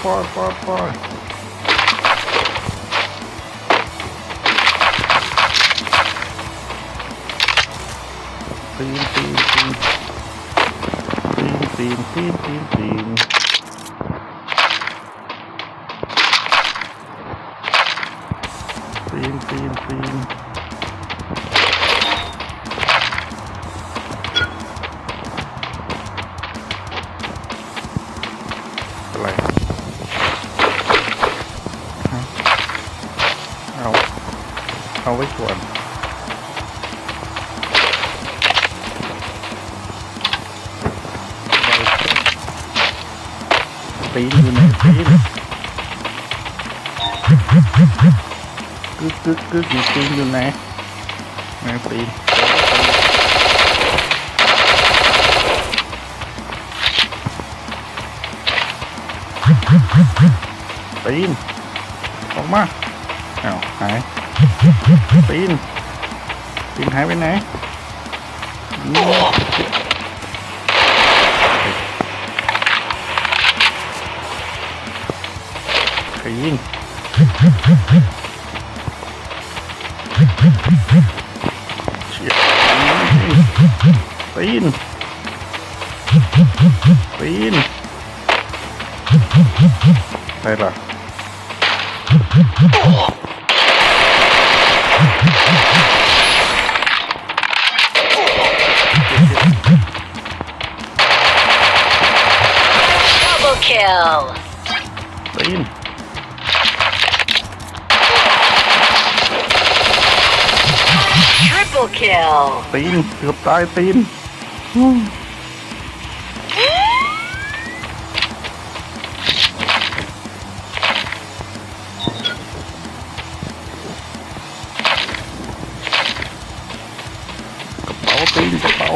far, far, far. Please. ตีนตีนตีนตีนตีนตีนตีนอะไรเอาไว้ก่อน กึกกึกกึกอยู่ตีนอยู่ไหนไหนตีนตีนออกมาอ้าวหายตีนตีนหายไปไหนนี่ใครยิง เชี่ยปีนปีนไปล่ะ Double kill ปีน Triple kill ปีนเกือบตายปีนกระเป๋าปีนกระเป๋า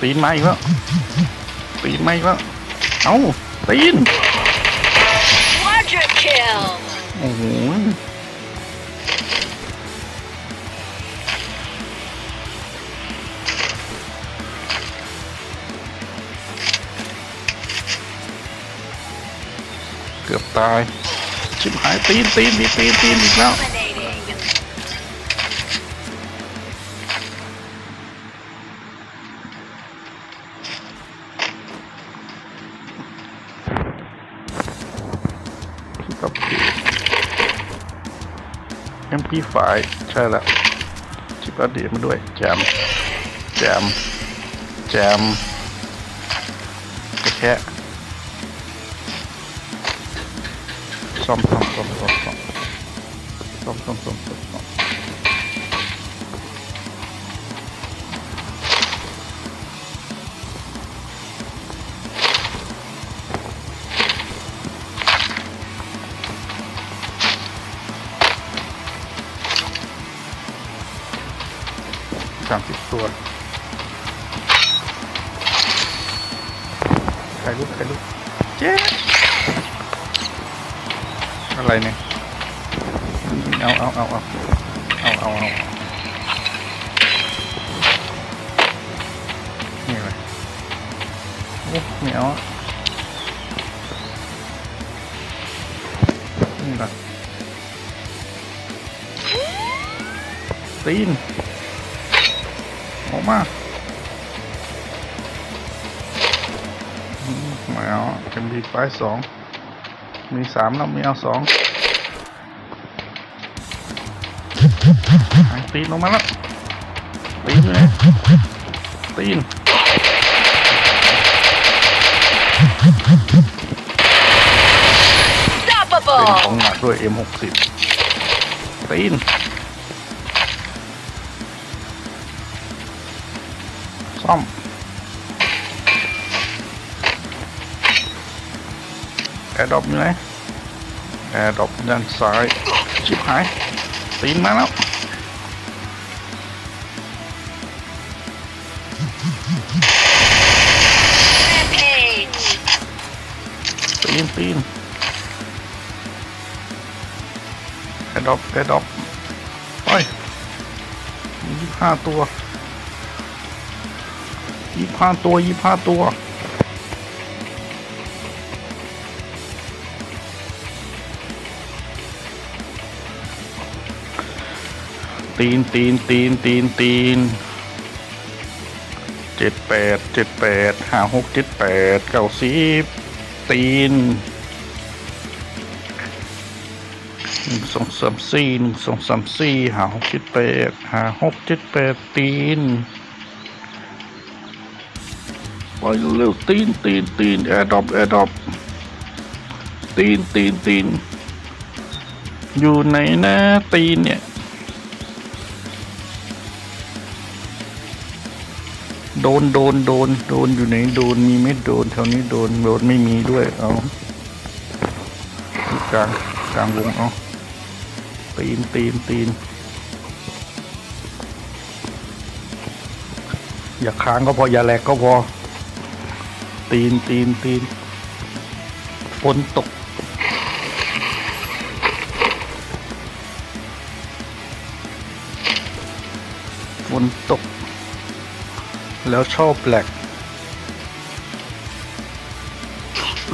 ตีนมาอีกแล้วตีนมาอีกแล้วเอ้าตีน Quadra kill โอ้โหเกือบตาย ชิบหายตีนตีนมีตีนตีนอีกแล้ว Dominating MP5 ใช่แล้วชิปอัปเดตมาด้วย แจม แจม แจมกระแค่ซ่อมซ่อมซ่อมซ่อมซ่อมซ่อมซ่อมซ่อมซ่อมซ่อม สามสิบตัวใครลุกใครลุกเจ๊อะไรเนี่ย เอาเอาเอาเอาเอาเอาเอานี่อะไรโอ้ไม่เอาอะนี่ละตีน ออกมาอืมไม่เอาเอ็มดีไปสองมีสามแล้วไม่เอาสองหายตีนลงมาแล้ว ตีนอยู่ไหนตีนเป็นของ Unstoppable! หนักด้วย M60 ตีน ซ่อมแอร์ดรอปอยู่ไหนแอร์ดรอปด้านซ้ายชิบหายตีนมาแล้วตีนตีนแอร์ดรอปแอร์ดรอปไปยี่ห้าตัว ห้าตัวยี่ห้าตัว ตีนตีนตีนตีนตีนเจ็ดแปดเจ็ดแปดห้าหกเจ็ดแปดเก้าสิบตีนหนึ่งสองสามสี่หนึ่งสองสามสี่ห้าหกเจ็ดแปดห้าหกเจ็ดแปดตีน ไปเร็วตีนตีนตีนแอร์ดอปแอร์ดอปตีนตีนตีนอยู่ไหนนะตีนเนี่ย โดนโดนโดนโดนอยู่ไหนโดนมีไม่โดนแถวนี้โดนโดนไม่มีด้วยเอากลางกลางวงเอาตีนตีนตีนอย่าค้างก็พออย่าแหลกก็พอ ตีนตีนตีนฝนตก ฝนตก แล้วชอบแปลก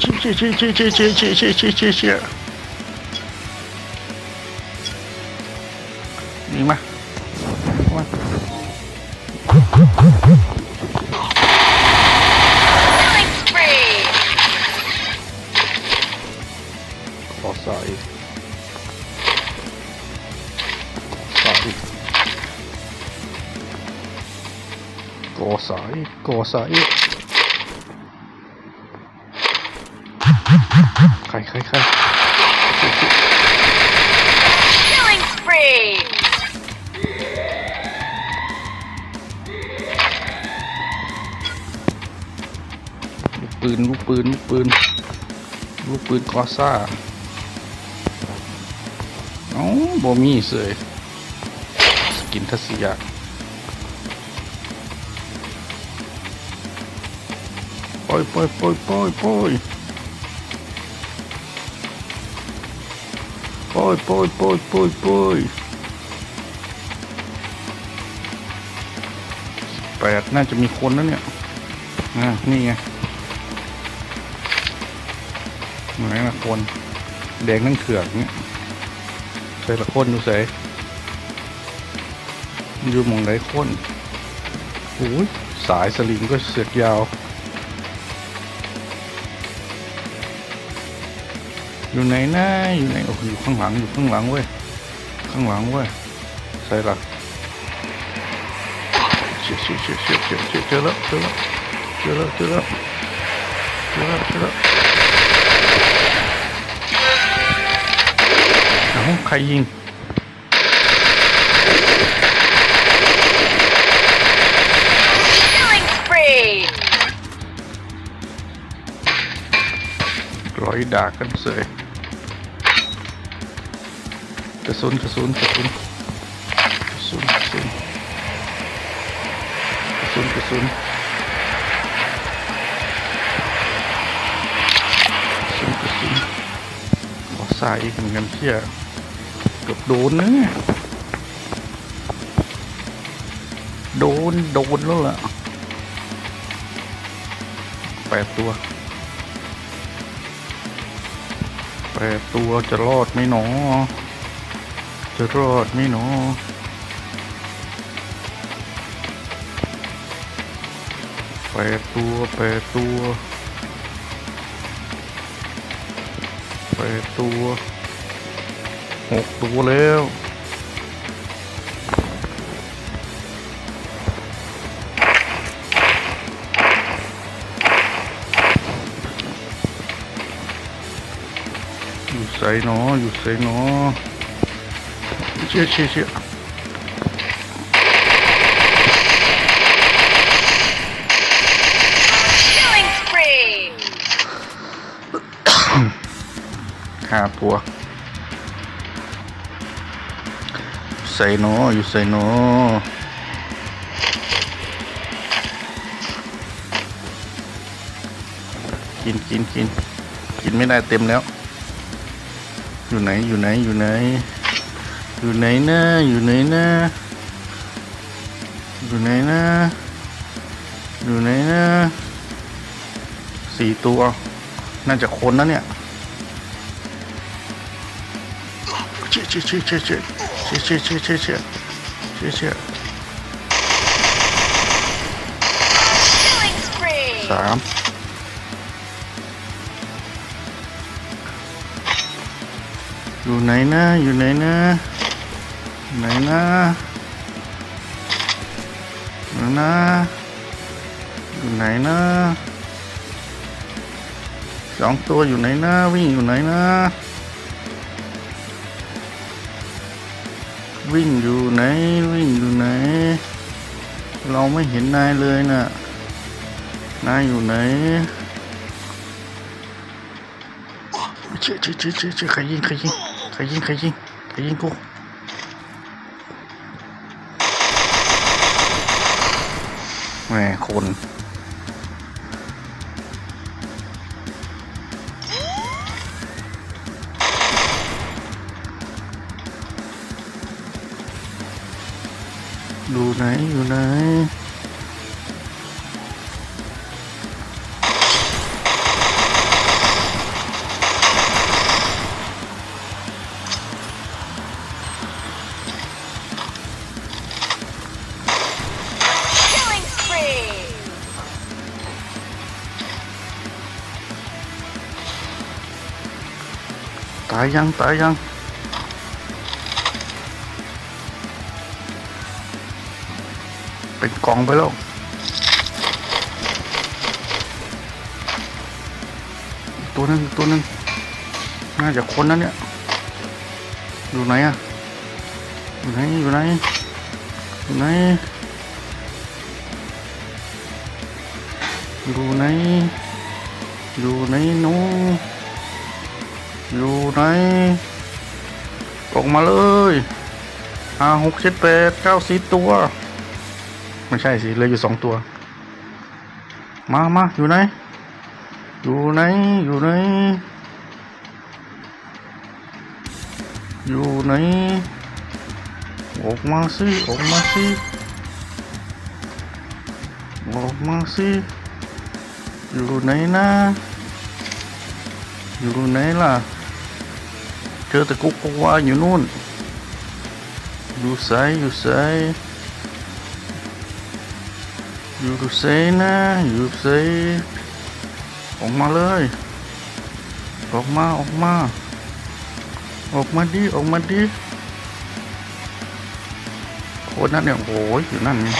เชี่ยเชี่ยเชี่ยเชี่ยเชี่ยเชี่ยเชี่ยเชี่ย ขอสายสายกอสายกอสายใครใครใคร Killing spree! ลูกปืนลูกปืนลูกปืนลูกปืนกอซ่าเอ้า บ่มีเสยสกินทัศยะปล่อยปล่อยปล่อยปล่อยปล่อยปล่อยปล่อยปล่อยปล่อยปล่อยแปดน่าจะมีคนแล้วเนี่ยอ่านี่ไงไหนละคนแดงทั้งเขือกเนี่ย ใส่ละคนดูใส่อยู่มองไหนคนโอ้ยสายสลิงก็เสือกยาว อยู่ไหนนะอยู่ไหนโอ้อยู่ข้างหลังอยู่ข้างหลังเว้ยข้างหลังเว้ยใส่ละเชี่ยเชี่ยเชี่ยเชี่ยเชี่ยเชี่ยเจอแล้วเจอแล้วเจอแล้วเจอแล้วเจอแล้วเจอแล้ว ครยิง Killing spree! ร้อยด่ากันเสยกระสุนกระสุนกระสุนกระสุนกระสุนกระสุนกระสุนกระสุนกระสุนขอใส่อีกเหมือนกันเที่ย เกือบโดนนะเนี่ยโดน โดนแล้วล่ะแปดตัวแปดตัวจะรอดไหมหนอ จะรอดไหมหนอแปดตัวแปดตัวแปดตัว หกตัวแล้วอยู่ใส่หนออยู่ใส่หนอเชี่ยเชี่ยเชี่ยห้าตัว ส่หนออยู่ใส่หนอกินกินกินกินไม่ได้เต็มแล้ว อยู่ไหนอยู่ไหนอยู่ไหน อยู่ไหนนะอยู่ไหนนะอยู่ไหนนะอยู่ไหนนะสี่ตัว น่าจะคนนะเนี่ย เชี่ยเชี่ยเชี่ยเชี่ยเชี่ยเชี่ยเชี่ยเชี่ยเชี่ยเชี่ยเชี่ยเชี่ วิ่งอยู่ไหนวิ่งอยู่ไหน เราไม่เห็นนายเลยน่ะนายอยู่ไหนเชี่ยเชี่ยเชี่ยเชี่ยเชี่ยใครยิงใครยิงใครยิงใครยิงใครยิงกูแหมคน đấy vô đấy tại dân tại dân เป็นกองไปแล้วตัวนึงตัวนึงน่าจะคนนั้นเนี่ย อยู่ไหนอะอยู่ไหนอยู่ไหนอยู่ไหนอยู่ไหนอยู่ไหนหนูอยู่ไหนออกมาเลยห้าหกเจ็ดแปดเก้าสิบตัว ไม่ใช่สิเหลยอยู่สองตัว มามาอยู่ไหน อยู่ไหน อยู่ไหน อยู่ไหน ออกมาสิ ออกมาสิ ออกมาสิ อยู่ไหนนะ อยู่ไหนล่ะ เจอแต่กุ๊กกวาอยู่นู่น อยู่ไสอยู่ไส อยู่เซนะอยู่เซออกมาเลย ออกมาออกมา ออกมาดิออกมาดิคนนั้นเนี่ยโอ้ยอยู่นั่นนี่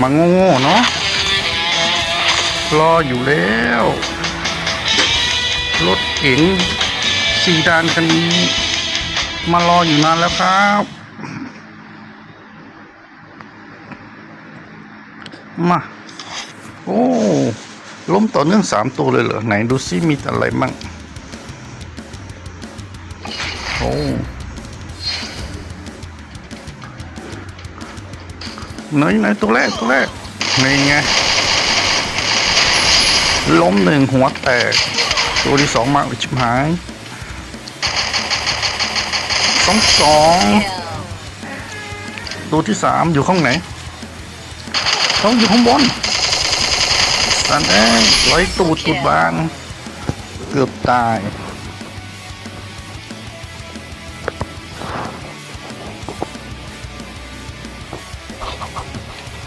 มาโง่ๆเนาะรออยู่แล้วรถเก๋งสีดานคันนี้ มารออยู่นานแล้วครับ มา โอ้ล้มต่อเนื่องสามตัวเลยเหรอ ไหนดูซิมีอะไรมั่งโอ้ ไหนไหนตัวแรกตัวแรกนี่ไงล้มหนึ่งหัวแตกตัวที่สองมาชิบหายสองสองตัวที่สามอยู่ข้างไหนเขาอยู่ข้างบนสันเอ้ยร้อยตูดตูดบางเกือบตาย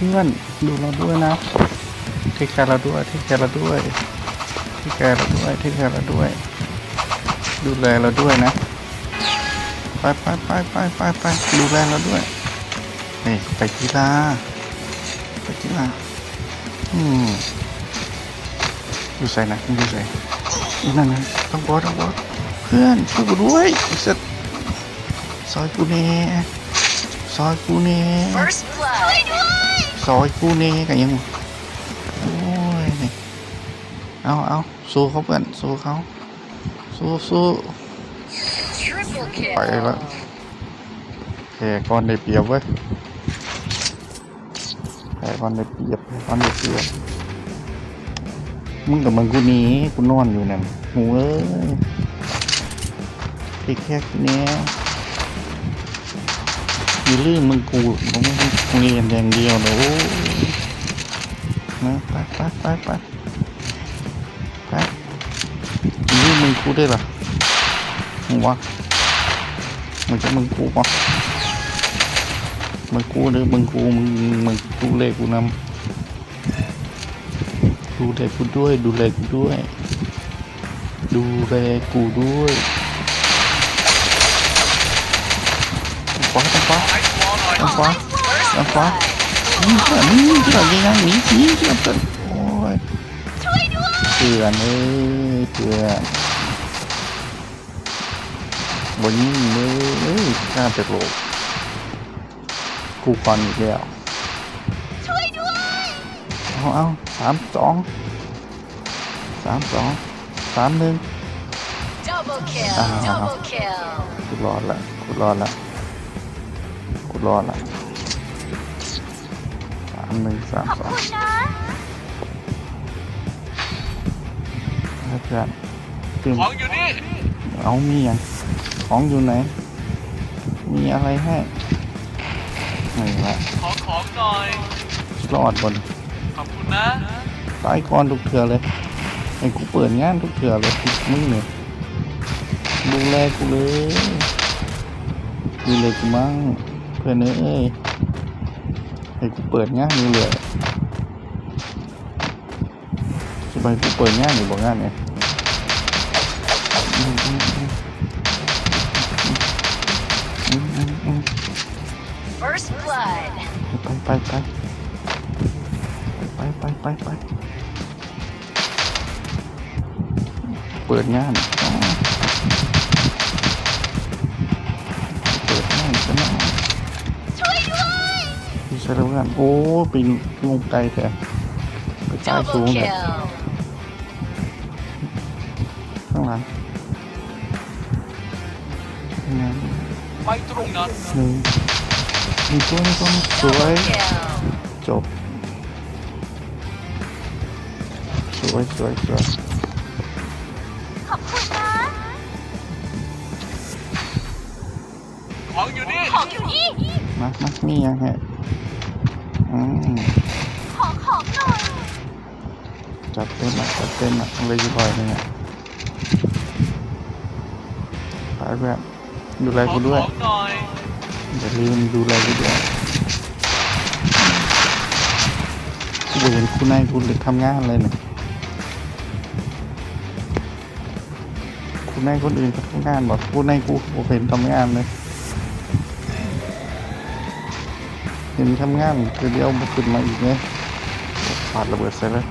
พื่อนดูเราด้วยนะเทคแคร์เราด้วยเทคแคร์เราด้วยเทคแคร์เราด้วยเทคแคร์เราด้วย ดูแลเราด้วยนะไปไปไปไปไปไปดูแลเราด้วยนี่ไปกีฬาไปกีฬาอืมอยู่ใส่นะอยู่ใส่นั่นนะต้องบอสต้องบอสเพื่อนช่วยกูด้วยไอ้สัสซอยกูเน่ซอยกูเน่ ซอยกูเน่กันยังโอ้ยนี่เอาเอาสู้เขาเพื่อนสู้เขาสู้สู้ไปแล้วแพ้ก่อนได้เปรียบเว้ยแพ้ก่อนได้เปรียบแพ้ก่อนได้เปรียบมึงกับมึงกูนี้กูนอนอยู่นั่นหูเอ้ยพี่แค่นี้ยอย่าลืมมึงกูมึงมึง เรียนอย่างเดียวนะโอ้ยนะไปไปไปไปไปอย่มึงกูได้วยล่ะมึงวะมันจะมึงกูปะมึงกูหรือมึงกูมึงมึงกูเลยกูนำดูแลกูด้วย ดูแลกูด้วย ดูแลกูด้วยขวาทางขวาทางขวา ทางขวานี่เพื่อนนี่เพื่อนยังหนีหนีเพื่อนเพื่อนโอ้ยเพื่อนเอ้ยเพื่อนบนนี้เลยน่าจะโลกกูฟันอีกแล้วเอาเอาสามสองสามสองสามหนึ่ง Double kill. Ah. Double kill. กูรอดละกูรอดละกูรอดละสาม หนึ่งสามสองให้เพื่อนตึมของอยู่นี่ เอามีอย่างของอยู่ไหน มีอะไรให้ไม่ละขอของหน่อย รอดบนขอบคุณนะ ตายก่อนทุกเถื่อเลยไอ้กูเปิดงานทุกเถื่อเลยมึงเนี่ยดูแลกูเลยดูแลกูมั่งเพื่อนเอ้ย ไอ้กูเปิดงานอยู่เลยสบายกูเปิดงานอยู่บอกงานเนี่ยอืมอืมอืมอืมอืมอืม First blood. ไปไปไปไปไปไปไปเปิดงาน ช่แล้วกันโอ้ปีนลงไกลแท้ไปใต้สู Double งเลย kill. ข้างหลังงานไปตรงนั้นหนึ่งมีตัวมีตัวสวย Double kill. จบสวยสวยสวยของอยู่นี่ของอยู่นี่มามามียังไง อืมขอของหน่อยจัดเต็มอะจัดเต็มอะเลยอยู่บ่อยเนึงอะไปแบบดูแลกูด้วยองหน่อยอย่าลืมดูแลกูด้วยกูเห็นคุณนายกูเลยทำงานเลยเนี่ยคุณนายคนอื่นเขาทำงานบอกคุณนายกูบ่เห็นทำงานเลย ห็นทำงานคือเดียวมาขึ้นมาอีกเนี่ยปาดระเบิดใส่เลย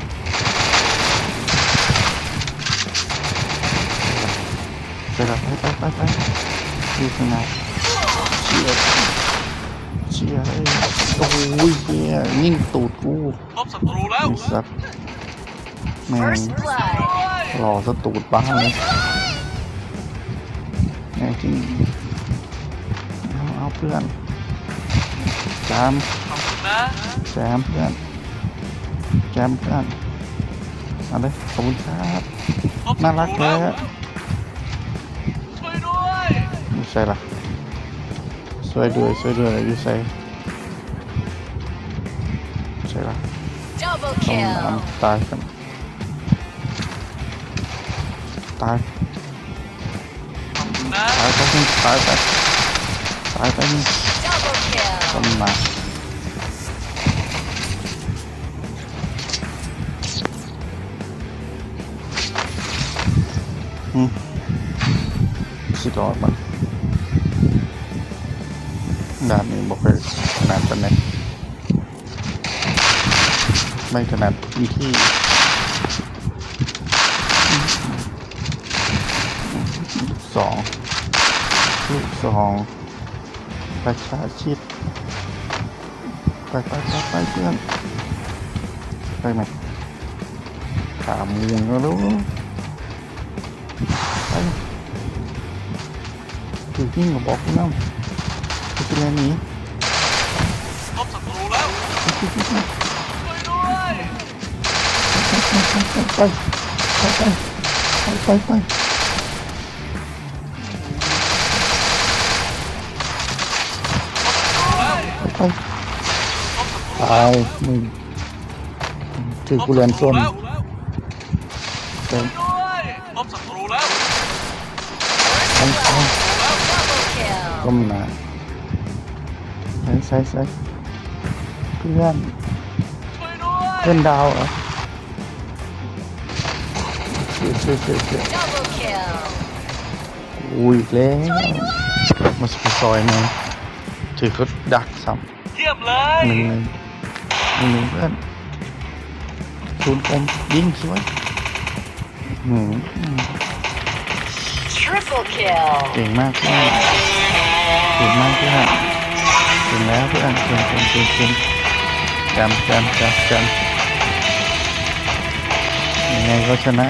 ใส่ละไปไปไปไปดูข้างหน้าเชี่ยเชี่ยเอ้ยโอ้ยเชี่ยยิ่งตูดกูพบศัตรูแล้วไอ้สัตว์แม่ง First blood. หล่อสตูดบ้าเลยแม่งจริงเอาเอาเพื่อน จามขอบคุณนะแจมเพื่อนแจมเพื่อนเอาเลยขอบคุณครับ ต้นมาอืสุดยอดมันด่านนี้บอกเลยขนาดตอนไหนไม่ขนาดมีที่ ประชาชิดไปไปไปไปเพื่อนไปไหมขาหมูแล้วลูกไปถือยิ่งกับบอกกูน้ำจะเป็นอะไรนี้พบศัตรูแล้วช่วยด้วยไปไปไปไปไปไป เอามึงถือกูเรียนส้นแล้วเต็มด้วยพบศัตรูแล้วทั้งทั้ง Double kill. ก้มหนาใส่ใส่ใส่เพื่อนช่วยด้วยเพื่อนดาวเหรอเชื่อเชื่อเชื่อเชื่อ Double kill. อุ้ยอีกแล้วมาสซอยมัน ถือเขาดักซ้เยี่ยมเลำย หนึ่งหนึ่งหนึ่งหนึ่งเพื่อนศูนย์คมยิงสวยหืม Triple kill. เก่งมากเพื่อนเก่งมากเพื่อนเก่งแล้วเพื่อนเก่งเก่งเก่งเก่งจำจำจำจำยังไงก็ชนะ